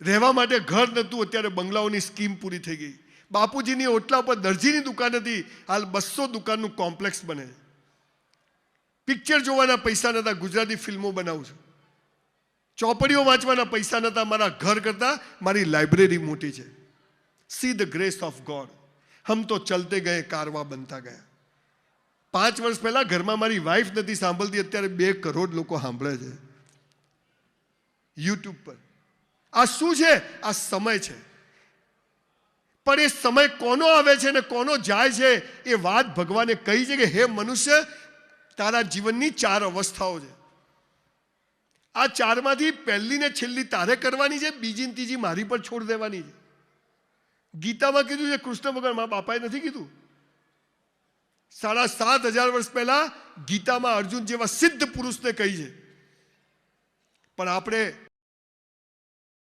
રહેવા માટે ઘર નહોતું, અત્યારે બંગલાઓની સ્કીમ પૂરી થઈ ગઈ. બાપુજીની ઓટલા પર દરજીની દુકાન હતી, હાલ બસો દુકાનનું કોમ્પ્લેક્સ બને પિક્ચર જોવાના પૈસા નહોતા ગુજરાતી ફિલ્મો બનાવું છું. ચોપડીઓ વાંચવાના પૈસા નહોતા મારા ઘર કરતાં મારી લાઇબ્રેરી મોટી છે. See the grace of God હમ તો ચલતે ગયે, કારવા બનતા ગયા. પાંચ વર્ષ પહેલા ઘરમાં મારી વાઈફ નથી સાંભળતી, અત્યારે બે કરોડ લોકો સાંભળે છે. યુટ્યુબ પર. આ શું છે? આ સમય છે. પણ એ સમય કોનો આવે છે ને કોનો જાય છે એ વાત ભગવાને કહી છે કે, હે મનુષ્ય, તારા જીવનની ચાર અવસ્થાઓ છે. આ ચારમાંથી પહેલી ને છેલ્લી તારે કરવાની છે બીજી ત્રીજી મારી પર છોડ દેવાની છે. ગીતામાં કીધું છે, કૃષ્ણ ભગવાન મા બાપાએ નથી કીધું. સાડા સાત હજાર વર્ષ પહેલા ગીતામાં અર્જુન જેવા સિદ્ધ પુરુષને કહી છે. પણ આપણે